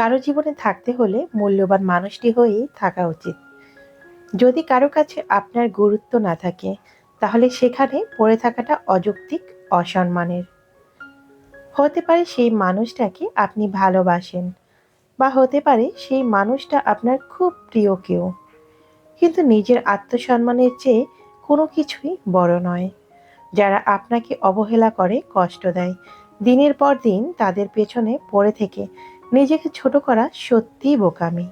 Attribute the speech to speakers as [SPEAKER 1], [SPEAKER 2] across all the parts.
[SPEAKER 1] কারও জীবনে থাকতে হলে মূল্যবান মানুষটি হয়েই থাকা উচিত। যদি কারও কাছে আপনার গুরুত্ব না থাকে, তাহলে সেখানে পড়ে থাকাটা অযৌক্তিক, অসম্মানের। হতে পারে সেই মানুষটাকে আপনি ভালোবাসেন, বা হতে পারে সেই মানুষটা আপনার খুব প্রিয় কেউ। কিন্তু নিজের আত্মসম্মানের চেয়ে কোনো কিছুই বড় নয়। যারা আপনাকে অবহেলা করে, কষ্ট দেয়, দিনের পর দিন তাদের পেছনে পড়ে থেকে নিজেকে ছোট করা সত্যিই বোকামি।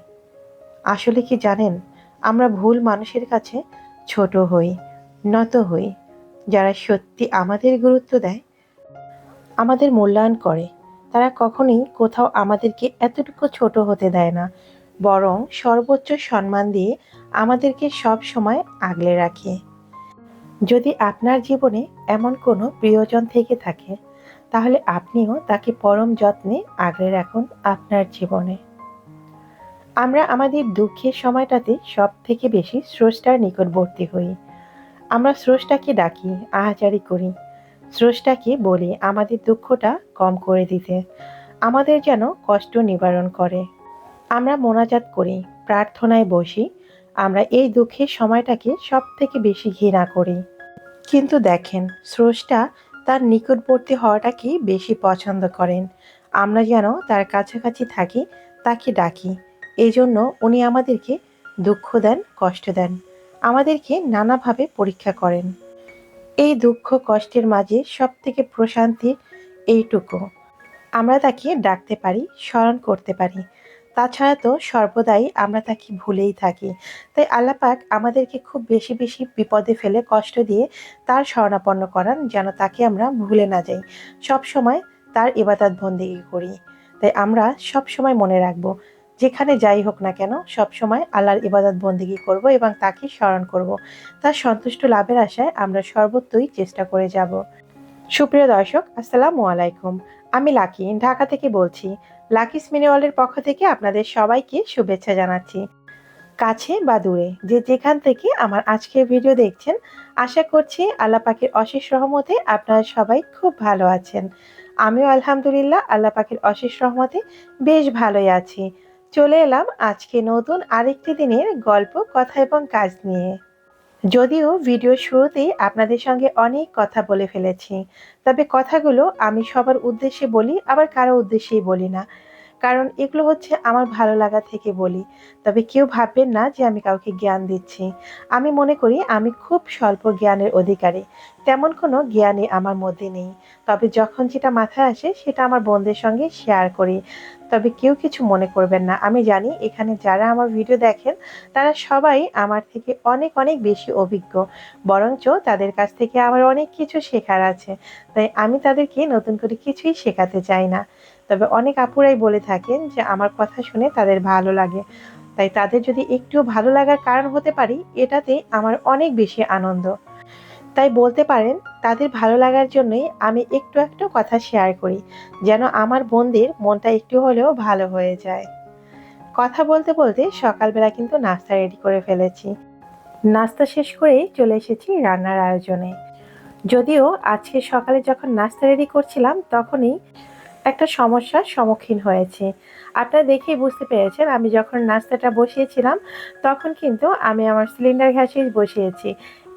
[SPEAKER 1] আসলে কি জানেন, আমরা ভুল মানুষের কাছে ছোট হই, নত হই। যারা সত্যি আমাদের গুরুত্ব দেয়, আমাদের মূল্যায়ন করে, তারা কখনোই কোথাও আমাদেরকে এতটুকু ছোট হতে দেয় না, বরং সর্বোচ্চ সম্মান দিয়ে আমাদেরকে সব সময় আগলে রাখে। যদি আপনার জীবনে এমন কোনো প্রিয়জন থেকে থাকে তাহলে আপনিও তাকে পরম যত্নে আগলে রাখুন আপনার জীবনে। আমরা আমাদের দুঃখের সময়টাতে সব থেকে বেশি স্রষ্টার নিকটবর্তী হই। আমরা স্রষ্টাকে ডাকি আহাজারি করি। স্রষ্টাকে বলি আমাদের দুঃখটা কম করে দিতে। আমাদের যেন কষ্ট নিবারণ করে। আমরা মোনাজাত করি, প্রার্থনায় বসি। আমরা এই দুঃখের সময়টাকে সব থেকে বেশি ঘৃণা করি। কিন্তু দেখেন, স্রষ্টা তার নিকটবর্তী হওয়াটাকে বেশি পছন্দ করেন? আমরা যেন তার কাছাকাছি থাকি, তাকে ডাকি। এই জন্য উনি আমাদেরকে দুঃখ দেন, কষ্ট দেন। আমাদেরকে নানাভাবে পরীক্ষা করেন। এই দুঃখ, কষ্টের মাঝে সব থেকে প্রশান্তি এইটুকু। আমরা তাকে ডাকতে পারি, স্মরণ করতে পারি। তাছাড়া তো সর্বদাই আমরা তাকে ভুলেই থাকি। তাই আল্লাপাক আমাদেরকে খুব বেশি বেশি বিপদে ফেলে কষ্ট দিয়ে তার শরণাপন্ন করান, যেন তাকে আমরা ভুলে না যাই। সব সময় তার ইবাদত বন্দেগী করি। তাই আমরা সব সময় মনে রাখব, যেখানে যাই হোক না কেন, সব সময় আল্লাহর ইবাদত বন্দিগি করব এবং তাকে স্মরণ করব। তার সন্তুষ্ট লাভের আশায় আমরা সর্বত্রই চেষ্টা করে যাব। সুপ্রিয় দর্শক, আসসালামু আলাইকুম। আমি লাকি, ঢাকা থেকে বলছি লাকি স্মিনিওয়ালের পক্ষ থেকে আপনাদের সবাইকে শুভেচ্ছা জানাচ্ছি। কাছে বা দূরে, যে যেখান থেকে আমার আজকের ভিডিও দেখছেন, আশা করছি আল্লাহ পাখির অশেষ রহমতে আপনারা সবাই খুব ভালো আছেন। আমিও আলহামদুলিল্লাহ আল্লাহ পাখির অশেষ রহমতে বেশ ভালোই আছি। চলে এলাম আজকে নতুন আরেকটি দিনের গল্প, কথা এবং কাজ নিয়ে। যদিও ভিডিও শুরুতেই আপনাদের সঙ্গে অনেক কথা বলে ফেলেছি। তবে কথাগুলো আমি সবার উদ্দেশ্যে বলি, আবার কারও উদ্দেশ্যেই বলি না। কারণ এগুলো হচ্ছে আমার ভালো লাগা থেকে বলি। তবে কেউ ভাববেন না যে আমি কাউকে জ্ঞান দিচ্ছি। আমি মনে করি আমি খুব স্বল্প জ্ঞানের অধিকারী। তেমন কোনো জ্ঞানই আমার মধ্যে নেই। তবে যখন যেটা মাথায় আসে সেটা আমার বোনদের সঙ্গে শেয়ার করি। তবে কেউ কিছু মনে করবেন না। আমি জানি এখানে যারা আমার ভিডিও দেখেন, তারা সবাই আমার থেকে অনেক অনেক বেশি অভিজ্ঞ। বরঞ্চ তাদের কাছ থেকে আমার অনেক কিছু শেখার আছে। তাই আমি তাদেরকে নতুন করে কিছুই শেখাতে চাই না। তবে অনেক আপুরাই বলে থাকেন যে, আমার কথা শুনে তাদের ভালো লাগে। তাই তাদের যদি একটুও ভালো লাগার কারণ হতে পারি, এটাতে আমার অনেক বেশি আনন্দ। তাই বলতে পারেন, তাদের ভালো লাগার জন্যই আমি একটু একটু কথা শেয়ার করি, যেন আমার বোনদের মনটা একটু হলেও ভালো হয়ে যায়। কথা বলতে বলতে সকালবেলা কিন্তু নাস্তা রেডি করে ফেলেছি। নাস্তা শেষ করেই চলে এসেছি রান্নার আয়োজনে। যদিও আজকে সকালে যখন নাস্তা রেডি করছিলাম, তখনই একটা সমস্যার সম্মুখীন হয়েছি। আপনারা দেখেই বুঝতে পেরেছেন, আমি যখন নাস্তাটা বসিয়েছিলাম, তখন কিন্তু আমি আমার সিলিন্ডার ঘ্যাসে বসিয়েছি।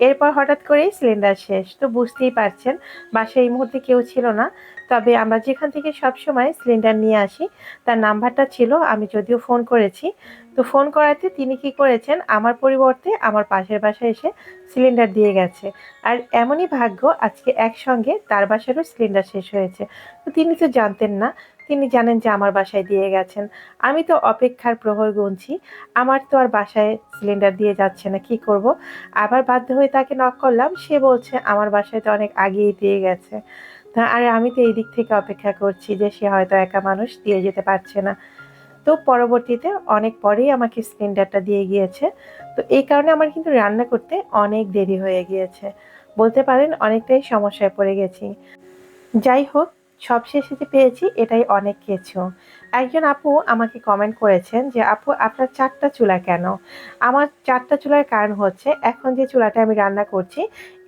[SPEAKER 1] এরপর হঠাৎ করেই সিলিন্ডার শেষ। তো বুঝতেই পারছেন, বাসায় এই মুহূর্তে কেউ ছিল না। তবে আমরা যেখান থেকে সব সময় সিলিন্ডার নিয়ে আসি, তার নাম্বারটা ছিল, আমি যদিও ফোন করেছি। তো ফোন করাতে তিনি কি করেছেন, আমার পরিবর্তে আমার পাশের বাসায় এসে সিলিন্ডার দিয়ে গেছে। আর এমনই ভাগ্য আজকে একসঙ্গে তার বাসারও সিলিন্ডার শেষ হয়েছে। তো তিনি তো জানতেন না তিনি জানেন যে আমার বাসায় দিয়ে গেছেন। আমি তো অপেক্ষার প্রহর গুনছি। আমার তো আর বাসায় সিলিন্ডার দিয়ে যাচ্ছে না, কি করব? আবার বাধ্য হয়ে তাকে নক করলাম। সে বলছে, আমার বাসায় তো অনেক আগেই দিয়ে গেছে। তা আর, আমি তো এই দিক থেকে অপেক্ষা করছি যে সে হয়তো একা মানুষ দিয়ে যেতে পারছে না। তো পরবর্তীতে অনেক পরেই আমাকে সিলিন্ডারটা দিয়ে গিয়েছে। তো এই কারণে আমার কিন্তু রান্না করতে অনেক দেরি হয়ে গিয়েছে। বলতে পারেন, অনেকটাই সমস্যায় পড়ে গেছি। যাই হোক সবশেষে যে পেয়েছি এটাই অনেক কিছু। একজন আপু আমাকে কমেন্ট করেছেন যে, আপু, আপনার চারটা চুলা কেন? আমার চারটা চুলার কারণ হচ্ছে, এখন যে চুলাটা আমি রান্না করছি,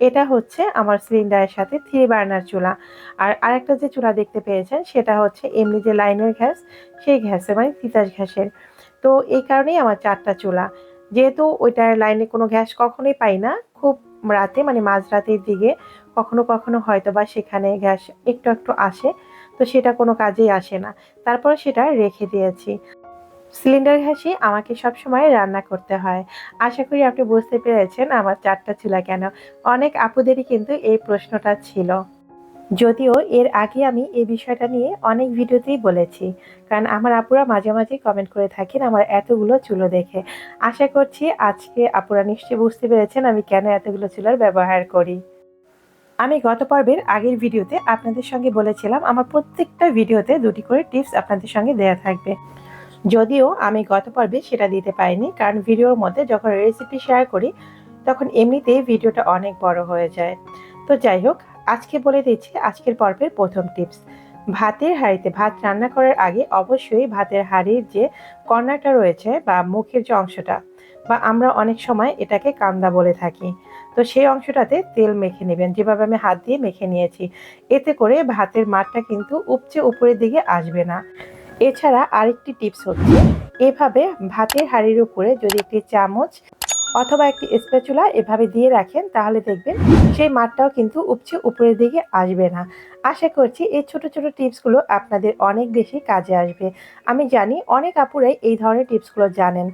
[SPEAKER 1] এটা হচ্ছে আমার সিলিন্ডারের সাথে থ্রি বার্নার চুলা। আর আরেকটা যে চুলা দেখতে পেয়েছেন, সেটা হচ্ছে এমনি যে লাইনের গ্যাস সেই গ্যাসের মানে তিতাস গ্যাসের। তো এই কারণেই আমার চারটা চুলা। যেহেতু ওইটার লাইনে কোনো গ্যাস কখনোই পাই না, খুব রাতে মানে মাঝরাতের দিকে কখনো কখনো হয়তো বা সেখানে গ্যাস একটু একটু আসে, তো সেটা কোনো কাজেই আসে না। তারপর সেটা রেখে দিয়েছি। সিলিন্ডার গ্যাসই আমাকে সবসময় রান্না করতে হয়। আশা করি আপনি বুঝতে পেরেছেন আমার চারটা চুলা কেন। অনেক আপুদেরই কিন্তু এই প্রশ্নটা ছিল। যদিও এর আগে আমি এই বিষয়টা নিয়ে অনেক ভিডিওতেই বলেছি। কারণ আমার আপুরা মাঝে মাঝে কমেন্ট করে থাকেন আমার এতগুলো চুলো দেখে। আশা করছি আজকে আপুরা নিশ্চয়ই বুঝতে পেরেছেন আমি কেন এতগুলো চুলার ব্যবহার করি। আমি গত পর্বের আগের ভিডিওতে আপনাদের সঙ্গে বলেছিলাম, আমার প্রত্যেকটা ভিডিওতে দুটি করে টিপস আপনাদের সঙ্গে দেয়া থাকবে। যদিও আমি গত পর্বে সেটা দিতে পারিনি, কারণ ভিডিওর মধ্যে যখন রেসিপি শেয়ার করি, তখন এমনিতেই ভিডিওটা অনেক বড় হয়ে যায়। তো যাই হোক, আজকে বলে দিচ্ছি আজকের পর্বের প্রথম টিপস। ভাতের হাঁড়িতে ভাত রান্না করার আগে অবশ্যই ভাতের হাঁড়ির যে কর্নারটা রয়েছে বা মুখের যে অংশটা, বা আমরা অনেক সময় এটাকে কান্দা বলে থাকি তো সেই অংশটাতে তেল মেখে নেবেন। যেভাবে আমি হাত দিয়ে মেখে নিয়েছি, এতে করে ভাতের মাঠটা কিন্তু উপচে উপরের দিকে আসবে না। এছাড়া আরেকটি টিপস হচ্ছে, এভাবে ভাতের হাঁড়ির উপরে যদি একটি চামচ অথবা একটি স্প্যাচুলা এভাবে দিয়ে রাখেন, তাহলে দেখবেন সেই মাঠটাও কিন্তু উপচে উপরের দিকে আসবে না। আশা করছি এই ছোট ছোট টিপসগুলো আপনাদের অনেক বেশি কাজে আসবে। আমি জানি অনেক আপুরাই এই ধরনের টিপসগুলো জানেন।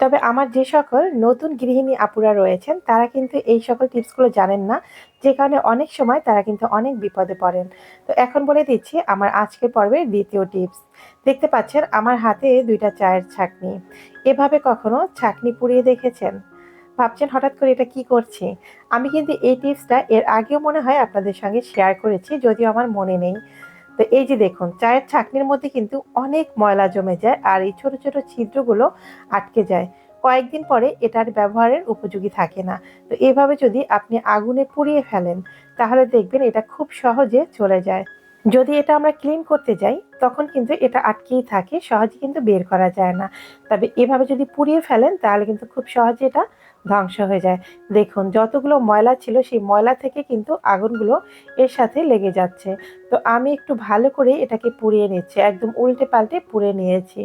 [SPEAKER 1] তবে আমার যে সকল নতুন গৃহিণী আপুরা রয়েছেন, তারা কিন্তু এই সকল টিপসগুলো জানেন না, যে কারণে অনেক সময় তারা কিন্তু অনেক বিপদে পড়েন। তো এখন বলে দিচ্ছি আমার আজকের পর্বের দ্বিতীয় টিপস। দেখতে পাচ্ছেন আমার হাতে দুইটা চায়ের ছাকনি। এভাবে কখনো ছাকনি পুড়িয়ে দেখেছেন? ভাবছেন হঠাৎ করে এটা কি করছি? আমি কিন্তু এই টিপসটা এর আগেও মনে হয় আপনাদের সঙ্গে শেয়ার করেছি, যদিও আমার মনে নেই। তো এই যে দেখুন, চায়ের ছাকনির মধ্যে কিন্তু অনেক ময়লা জমে যায় আর এই ছোট ছোট ছিদ্রগুলো আটকে যায়। কয়েকদিন পরে এটার ব্যবহারের উপযোগী থাকে না। তো এভাবে যদি আপনি আগুনে পুড়িয়ে ফেলেন, তাহলে দেখবেন এটা খুব সহজে চলে যায়। যদি এটা আমরা ক্লিন করতে যাই, তখন কিন্তু এটা আটকেই থাকে, সহজে কিন্তু বের করা যায় না। তবে এভাবে যদি পুড়িয়ে ফেলেন, তাহলে কিন্তু খুব সহজে এটা ধ্বংস হয়ে যায়। দেখুন, যতগুলো ময়লা ছিল, সেই ময়লা থেকে কিন্তু আগুনগুলো এর সাথে লেগে যাচ্ছে। তো আমি একটু ভালো করে এটাকে পুড়িয়ে নিচ্ছি, একদম উল্টে পাল্টে পুড়ে নিয়েছি।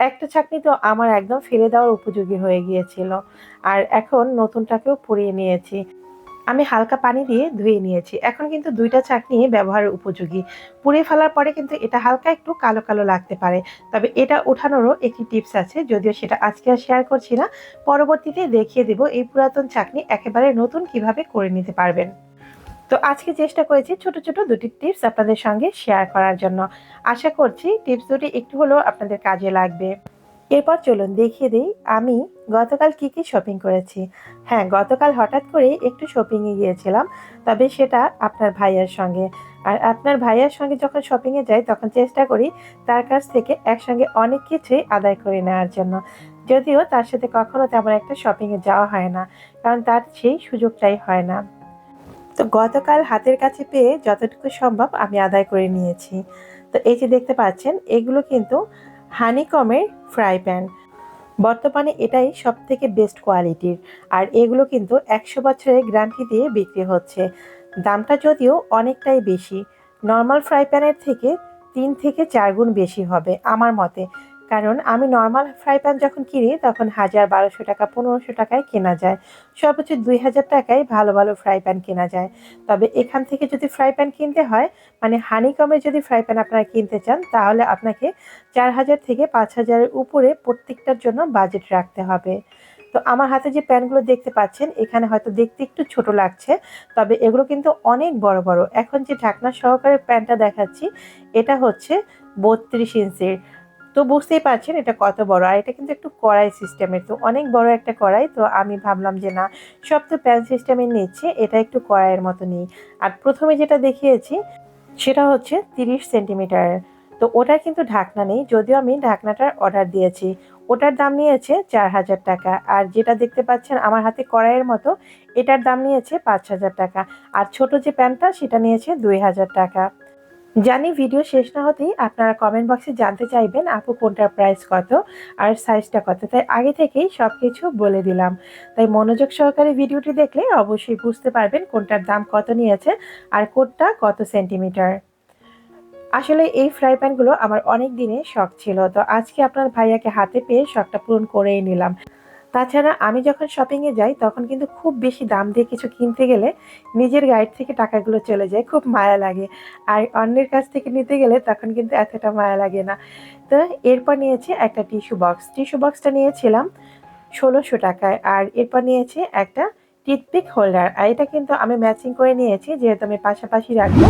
[SPEAKER 1] একটা চাকনি তো আমার একদম ফেলে দেওয়ার উপযোগী হয়ে গিয়েছিল। আর এখন নতুনটাকেও পুড়িয়ে নিয়েছি। আমি হালকা পানি দিয়ে ধুয়ে নিয়েছি। এখন কিন্তু দুইটা চাটনি ব্যবহারের উপযোগী। পুড়ে ফেলার পরে কিন্তু এটা হালকা একটু কালো কালো লাগতে পারে। তবে এটা উঠানোরও একটি টিপস আছে, যদিও সেটা আজকে আর শেয়ার করছি না। পরবর্তীতে দেখিয়ে দেব এই পুরাতন চাটনি একেবারে নতুন কীভাবে করে নিতে পারবেন। তো আজকে চেষ্টা করেছি ছোট ছোট দুটি টিপস আপনাদের সঙ্গে শেয়ার করার জন্য। আশা করছি টিপস দুটি একটু হলেও আপনাদের কাজে লাগবে। এরপর চলুন দেখিয়ে দিই, আমি গতকাল কি কি শপিং করেছি। হ্যাঁ গতকাল হঠাৎ করে একটু শপিংয়ে গিয়েছিলাম, তবে সেটা আপনার ভাইয়ার সঙ্গে। আর আপনার ভাইয়ার সঙ্গে যখন শপিংয়ে যাই, তখন চেষ্টা করি তার কাছ থেকে একসঙ্গে অনেক কিছুই আদায় করে নেওয়ার জন্য। যদিও তার সাথে কখনো তেমন একটা শপিংয়ে যাওয়া হয় না, কারণ তার সেই সুযোগটাই হয় না। তো গতকাল হাতের কাছে পেয়ে যতটুকু সম্ভব আমি আদায় করে নিয়েছি। তো এই যে দেখতে পাচ্ছেন, এগুলো কিন্তু হানিকমের ফ্রাই প্যান। বর্তমানে এটাই সব থেকে বেস্ট কোয়ালিটির। আর এগুলো কিন্তু একশো বছরের গ্যারান্টি দিয়ে বিক্রি হচ্ছে। দামটা যদিও অনেকটাই বেশি। নর্মাল ফ্রাই প্যানের থেকে তিন থেকে চার গুণ বেশি হবে আমার মতে। কারণ আমি নর্মাল ফ্রাই প্যান যখন কিনি, তখন হাজার বারোশো টাকা, পনেরোশো টাকায় কেনা যায়। সর্বোচ্চ দুই হাজার টাকায় ভালো ভালো ফ্রাই প্যান কেনা যায়। তবে এখান থেকে যদি ফ্রাই প্যান কিনতে হয় মানে হানিকমে যদি ফ্রাই প্যান আপনারা কিনতে চান, তাহলে আপনাকে চার হাজার থেকে পাঁচ হাজারের উপরে প্রত্যেকটার জন্য বাজেট রাখতে হবে। তো আমার হাতে যে প্যানগুলো দেখতে পাচ্ছেন, এখানে হয়তো দেখতে একটু ছোট লাগছে, তবে এগুলো কিন্তু অনেক বড় বড়। এখন যে ঢাকনা সহকারে প্যানটা দেখাচ্ছি, এটা হচ্ছে বত্রিশ ইঞ্চির তো বুঝতেই পারছেন এটা কত বড়, আর এটা কিন্তু একটু কড়াই সিস্টেমের, তো অনেক বড় একটা কড়াই, তো আমি ভাবলাম যে না সব তো প্যান সিস্টেমের নিচ্ছে, এটা একটু কড়াইয়ের মতো নিই। আর প্রথমে যেটা দেখিয়েছি, সেটা হচ্ছে তিরিশ সেন্টিমিটারের তো ওটার কিন্তু ঢাকনা নেই, যদিও আমি ঢাকনাটার অর্ডার দিয়েছি। ওটার দাম নিয়েছে চার হাজার টাকা, আর যেটা দেখতে পাচ্ছেন আমার হাতে কড়াইয়ের মতো, এটার দাম নিয়েছে পাঁচ হাজার টাকা, আর ছোট যে প্যানটা, সেটা নিয়েছে দুই হাজার টাকা। জানি ভিডিও শেষ না হতেই আপনারা কমেন্ট বক্সে জানতে চাইবেন, আপু, কোনটার প্রাইস কত আর সাইজটা কত? তাই আগে থেকেই সব কিছু বলে দিলাম। তাই মনোযোগ সহকারে ভিডিওটি দেখলে অবশ্যই বুঝতে পারবেন কোনটার দাম কত নিয়েছে আর কোনটা কত সেন্টিমিটার আসলে এই ফ্রাই প্যানগুলো আমার অনেক দিনের শখ ছিল, তো আজকে আপনার ভাইয়াকে হাতে পেয়ে শখটা পূরণ করেই নিলাম। তাছাড়া আমি যখন শপিংয়ে যাই, তখন কিন্তু খুব বেশি দাম দিয়ে কিছু কিনতে গেলে নিজের গাইড থেকে টাকাগুলো চলে যায়, খুব মায়া লাগে। আর অন্যের কাছ থেকে নিতে গেলে তখন কিন্তু এতটা মায়া লাগে না। তো এরপর নিয়েছি একটা টিস্যু বক্স টিস্যু বক্সটা নিয়েছিলাম ষোলোশো টাকায় আর এরপর নিয়েছি একটা টিথপিক হোল্ডার আর এটা কিন্তু আমি ম্যাচিং করে নিয়েছি, যেহেতু আমি পাশাপাশি রাখব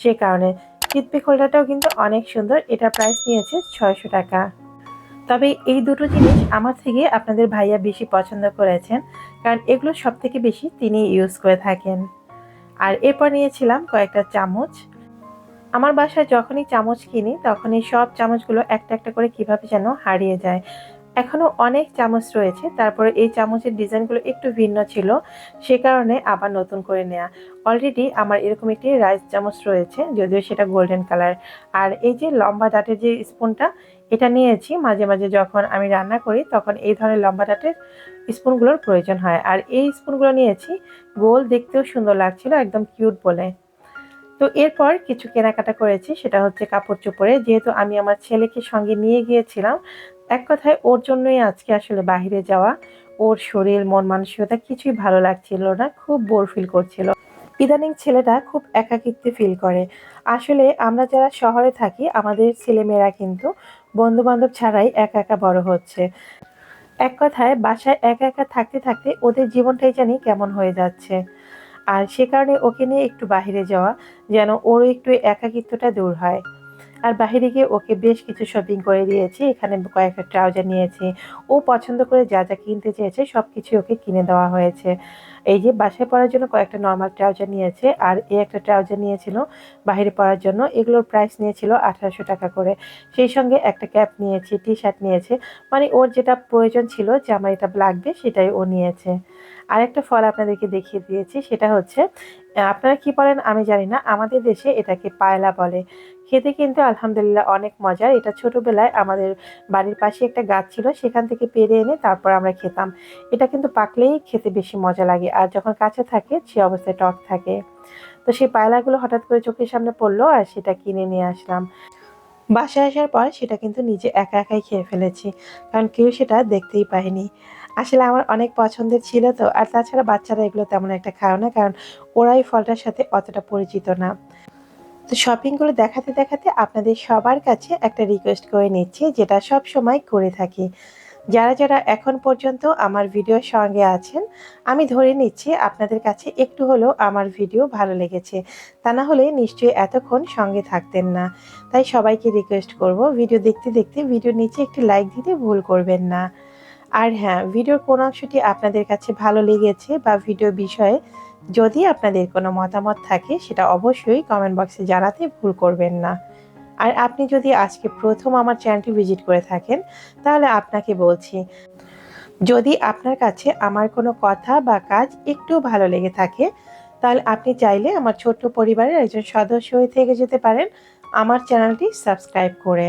[SPEAKER 1] সে কারণে। টিথপিক হোল্ডারটাও কিন্তু অনেক সুন্দর। এটার প্রাইস নিয়েছে ছয়শো টাকা। তবে এই দুটো জিনিস আমার থেকে আপনাদের ভাইয়া বেশি পছন্দ করেছেন, কারণ এগুলো সব থেকে বেশি তিনি ইউজ করে থাকেন। আর এরপর নিয়েছিলাম কয়েকটা চামচ। আমার বাসায় যখনই চামচ কিনি, তখনই সব চামচগুলো একটা একটা করে কীভাবে যেন হারিয়ে যায়। এখনও অনেক চামচ রয়েছে, তারপরে এই চামচের ডিজাইনগুলো একটু ভিন্ন ছিল, সে কারণে আবার নতুন করে নেওয়া অলরেডি আমার এরকম একটি রাইস চামচ রয়েছে, যদিও সেটা গোল্ডেন কালার আর এই যে লম্বা দাঁতের যে স্পুনটা এটা নিয়েছি মাঝে মাঝে যখন আমি রান্না করি তখন এই ধরনের লম্বা ডাটের স্পুনগুলোর প্রয়োজন হয়। আর এই স্পুনগুলো নিয়েছি, গোল দেখতেও সুন্দর লাগছিল, একদম কিউট বলে। তো এরপর কিছু কেনাকাটা করেছি, সেটা হচ্ছে কাপড় চোপড়ে। যেহেতু আমি আমার ছেলেকে সঙ্গে নিয়ে গিয়েছিলাম, এক কথায় ওর জন্যই আজকে আসলে বাহিরে যাওয়া। ওর শরীর, মন মানসিকতা কিছুই ভালো লাগছিল না, খুব বোর ফিল করছিল। ইদানিং ছেলেটা খুব একাকিত্বে ফিল করে। আসলে আমরা যারা শহরে থাকি, আমাদের ছেলেমেয়েরা কিন্তু বন্ধু বান্ধব ছাড়াই একা একা বড় হচ্ছে। এক কথায়, বাসায় একা একা থাকতে থাকতে ওদের জীবনটাই জানি কেমন হয়ে যাচ্ছে। আর সে কারণে ওকে নিয়ে একটু বাহিরে যাওয়া, যেন ওরও একটু একাকিত্বটা দূর হয়। আর বাহিরে গিয়ে ওকে বেশ কিছু শপিং করে দিয়েছি। এখানে কয়েকটা ট্রাউজার নিয়েছি। ও পছন্দ করে যা যা কিনতে চেয়েছে সব কিছু ওকে কিনে দেওয়া হয়েছে। এই যে বাসায় পড়ার জন্য কয়েকটা নর্মাল ট্রাউজার নিয়েছে, আর এই একটা ট্রাউজার নিয়েছিল বাইরে পড়ার জন্য। এগুলোর প্রাইস নিয়েছিল আঠারোশো টাকা করে। সেই সঙ্গে একটা ক্যাপ নিয়েছি টি শার্ট নিয়েছে। মানে ওর যেটা প্রয়োজন ছিল, যে আমার এটা লাগবে, সেটাই ও নিয়েছে। আরেকটা ফল আপনাদেরকে দেখিয়ে দিয়েছি, সেটা হচ্ছে আপনারা কি বলেন আমি জানি না। আমাদের দেশে এটাকে পায়লা বলে। খেতে কিন্তু আলহামদুলিল্লাহ অনেক মজার এটা ছোটবেলায় আমাদের বাড়ির পাশে একটা গাছ ছিল, সেখান থেকে পেরে এনে তারপর আমরা খেতাম। এটা কিন্তু পাকলেই খেতে বেশি মজা লাগে। আর যখন কাছে থাকে, সে অবস্থায় টক থাকে। তো সেই পায়লাগুলো হঠাৎ করে চোখের সামনে পড়ল আর সেটা কিনে নিয়ে আসলাম। বাসায় আসার পর সেটা কিন্তু নিজে একা একাই খেয়ে ফেলেছি, কারণ কেউ সেটা দেখতেই পায়নি। আসলে আমার অনেক পছন্দের ছিল তো, আর তাছাড়া বাচ্চারা এগুলো তেমন একটা খায় না, কারণ ওরাই ফলটার সাথে অতটা পরিচিত না। তো শপিংগুলো দেখাতে দেখাতে আপনাদের সবার কাছে একটা রিকোয়েস্ট করে নিচ্ছি, যেটা সব সময় করে থাকি। যারা যারা এখন পর্যন্ত আমার ভিডিওর সঙ্গে আছেন, আমি ধরে নিচ্ছি আপনাদের কাছে একটু হলেও আমার ভিডিও ভালো লেগেছে। তা না হলে নিশ্চয়ই এতক্ষণ সঙ্গে থাকতেন না। তাই সবাইকে রিকোয়েস্ট করব ভিডিও দেখতে দেখতে ভিডিওর নিচে একটি লাইক দিতে ভুল করবেন না। আর হ্যাঁ ভিডিওর কোন অংশটি আপনাদের কাছে ভালো লেগেছে বা ভিডিও বিষয়ে যদি আপনাদের কোনো মতামত থাকে, সেটা অবশ্যই কমেন্ট বক্সে জানাতে ভুল করবেন না। আর আপনি যদি আজকে প্রথম আমার চ্যানেলটি ভিজিট করে থাকেন, তাহলে আপনাকে বলছি, যদি আপনার কাছে আমার কোনো কথা বা কাজ একটু ভালো লেগে থাকে, তাহলে আপনি চাইলে আমার ছোট্ট পরিবারের একজন সদস্য হয়ে থেকে যেতে পারেন, আমার চ্যানেলটি সাবস্ক্রাইব করে।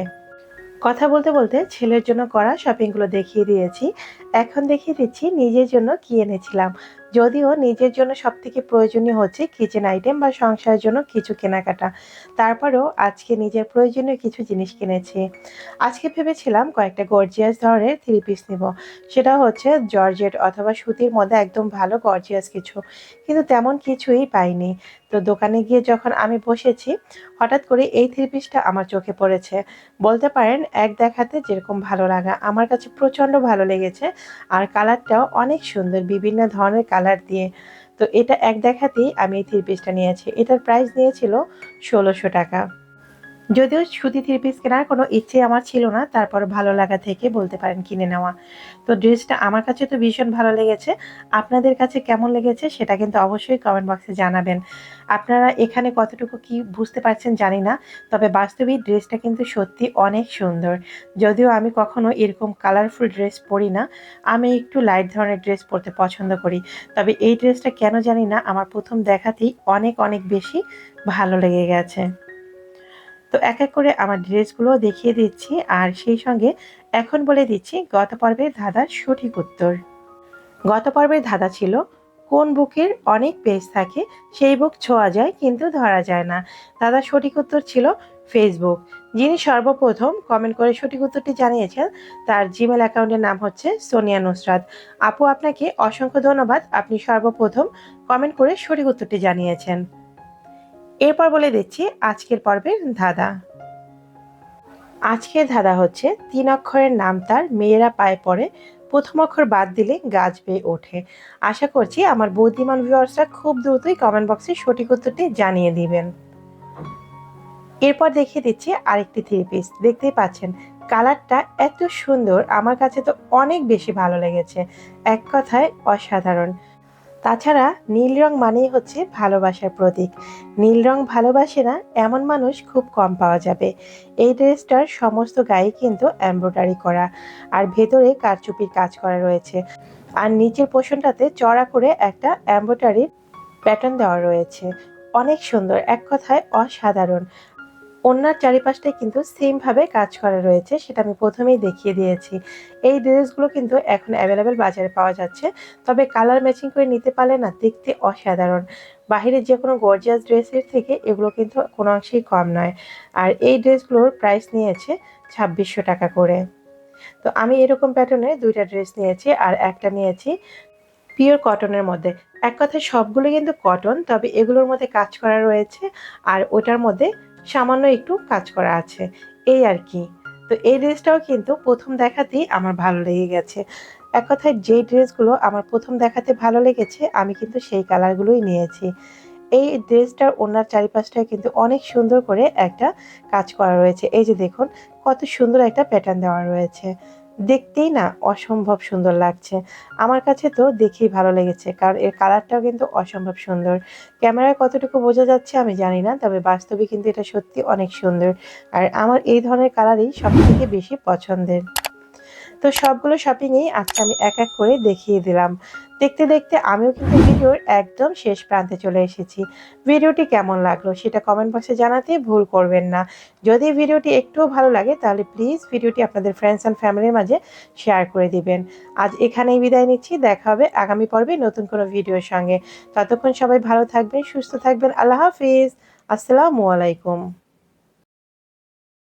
[SPEAKER 1] কথা বলতে বলতে ছেলের জন্য করা শপিংগুলো দেখিয়ে দিয়েছি। এখন দেখিয়ে দিচ্ছি নিজের জন্য কি এনেছিলাম। যদিও নিজের জন্য সব থেকে প্রয়োজনীয় হচ্ছে কিচেন আইটেম বা সংসারের জন্য কিছু কেনাকাটা। তারপরেও আজকে নিজের প্রয়োজনীয় কিছু জিনিস কিনেছি। আজকে ভেবেছিলাম কয়েকটা গর্জিয়াস ধরনের থ্রি পিস নেব। সেটা হচ্ছে জর্জেট অথবা সুতির মধ্যে একদম ভালো গর্জিয়াস কিছু। কিন্তু তেমন কিছুই পাইনি। তো দোকানে গিয়ে যখন আমি বসেছি, হঠাৎ করে এই থ্রি পিসটা আমার চোখে পড়েছে। বলতে পারেন, এক দেখাতে যেরকম ভালো লাগা। আমার কাছে প্রচণ্ড ভালো লেগেছে আর কালারটাও অনেক সুন্দর, বিভিন্ন ধরনের কালার দিয়ে। তো এটা এক দেখাতেই আমি এই থ্রি পিসটা নিয়েছি। এটার প্রাইস নিয়েছিল ষোলোশো টাকা। যদিও সুতি থ্রি পিস কেনার কোনো ইচ্ছে আমার ছিল না, তারপর ভালো লাগা থেকে বলতে পারেন কিনে নেওয়া। তো ড্রেসটা আমার কাছে তো ভীষণ ভালো লেগেছে। আপনাদের কাছে কেমন লেগেছে সেটা কিন্তু অবশ্যই কমেন্ট বক্সে জানাবেন। আপনারা এখানে কতটুকু কি বুঝতে পারছেন জানি না, তবে বাস্তবিক ড্রেসটা কিন্তু সত্যি অনেক সুন্দর। যদিও আমি কখনো এরকম কালারফুল ড্রেস পরি না, আমি একটু লাইট ধরনের ড্রেস পরতে পছন্দ করি। তবে এই ড্রেসটা কেন জানি না, আমার প্রথম দেখাতেই অনেক অনেক বেশি ভালো লেগে গেছে। তো এক এক করে আমার ড্রেসগুলো দেখিয়ে দিচ্ছি আর সেই সঙ্গে এখন বলে দিচ্ছি গত পর্বের ধাঁধার সঠিক উত্তর। গত পর্বের ধাঁধা ছিল, কোন বুকের অনেক পেজ থাকে সেই বুক ছোঁয়া যায় কিন্তু ধরা যায় না। দাদার সঠিক উত্তর ছিল ফেসবুক যিনি সর্বপ্রথম কমেন্ট করে সঠিক উত্তরটি জানিয়েছেন তার জিমেল অ্যাকাউন্টের নাম হচ্ছে সোনিয়া নুসরাত। আপু, আপনাকে অসংখ্য ধন্যবাদ। আপনি সর্বপ্রথম কমেন্ট করে সঠিক উত্তরটি জানিয়েছেন। এরপর বলে দিচ্ছি আজকের পর্বের ধাঁধা। আজকের ধাঁধা হচ্ছে, তিন অক্ষরের নাম তার মেয়েরা পায়ে পড়ে, প্রথম অক্ষর বাদ দিলে গাছ বেয়ে ওঠে। আশা করছি আমার বুদ্ধিমান ভিউয়ার্সরা খুব দ্রুতই কমেন্ট বক্সে সঠিক উত্তরটি জানিয়ে দিবেন। এরপর দেখিয়ে দিচ্ছি আরেকটি থ্রি পিস দেখতেই পাচ্ছেন, কালারটা এত সুন্দর, আমার কাছে তো অনেক বেশি ভালো লেগেছে। এক কথায় অসাধারণ। তাছাড়া নীল রং মানেই হচ্ছে ভালোবাসার প্রতীক। নীল রং ভালোবাসে না, এমন মানুষ খুব কম পাওয়া যাবে। এই ড্রেসটার সমস্ত গায়ে কিন্তু এমব্রয়ডারি করা আর ভেতরে কারচুপির কাজ করা রয়েছে। আর নিচের পোষণটাতে চড়া করে একটা এমব্রয়ডারির প্যাটার্ন দেওয়া রয়েছে। অনেক সুন্দর, এক কথায় অসাধারণ। অন্যার চারিপাশটায় কিন্তু সেমভাবে কাজ করা রয়েছে, সেটা আমি প্রথমেই দেখিয়ে দিয়েছি। এই ড্রেসগুলো কিন্তু এখন অ্যাভেলেবেল বাজারে পাওয়া যাচ্ছে, তবে কালার ম্যাচিং করে নিতে পারলে না দেখতে অসাধারণ। বাহিরের যে কোনো গর্জিয়াস ড্রেসের থেকে এগুলো কিন্তু কোনো অংশেই কম নয়। আর এই ড্রেসগুলোর প্রাইস নিয়েছে ছাব্বিশশো টাকা করে। তো আমি এরকম প্যাটার্নে দুইটা ড্রেস নিয়েছি আর একটা নিয়েছি পিওর কটনের মধ্যে। এক কথায় সবগুলো কিন্তু কটন তবে এগুলোর মধ্যে কাজ করা রয়েছে আর ওটার মধ্যে সামান্য একটু কাজ করা আছে। এই আর কি। তো এই ড্রেসটাও কিন্তু প্রথম দেখাতেই আমার ভালো লেগে গেছে। এক কথায় যে ড্রেসগুলো আমার প্রথম দেখাতে ভালো লেগেছে, আমি কিন্তু সেই কালারগুলোই নিয়েছি। এই ড্রেসটার ওনার চারিপাশটায় কিন্তু অনেক সুন্দর করে একটা কাজ করা রয়েছে। এই যে দেখুন, কত সুন্দর একটা প্যাটার্ন দেওয়া রয়েছে। দেখতেই না অসম্ভব সুন্দর লাগছে। আমার কাছে তো দেখেই ভালো লেগেছে, কারণ এর কালারটাও কিন্তু অসম্ভব সুন্দর। ক্যামেরায় কতটুকু বোঝা যাচ্ছে আমি জানি না, তবে বাস্তবে কিন্তু এটা সত্যি অনেক সুন্দর। আর আমার এই ধরনের কালারই সবথেকে বেশি পছন্দের। তো সবগুলো শপিংয়েই আজকে আমি এক এক করে দেখিয়ে দিলাম। দেখতে দেখতে আমিও কিন্তু ভিডিওর একদম শেষ প্রান্তে চলে এসেছি। ভিডিওটি কেমন লাগল সেটা কমেন্ট বক্সে জানাতে ভুল করবেন না। যদি ভিডিওটি একটুও ভালো লাগে তাহলে প্লিজ ভিডিওটি আপনাদের ফ্রেন্ডস অ্যান্ড ফ্যামিলির মাঝে শেয়ার করে দিবেন। আজ এখানেই বিদায় নিচ্ছি, দেখা হবে আগামী পর্বে নতুন কোনো ভিডিওর সঙ্গে। ততক্ষণ সবাই ভালো থাকবেন, সুস্থ থাকবেন, আল্লাহ হাফিজ। আসসালামু আলাইকুম।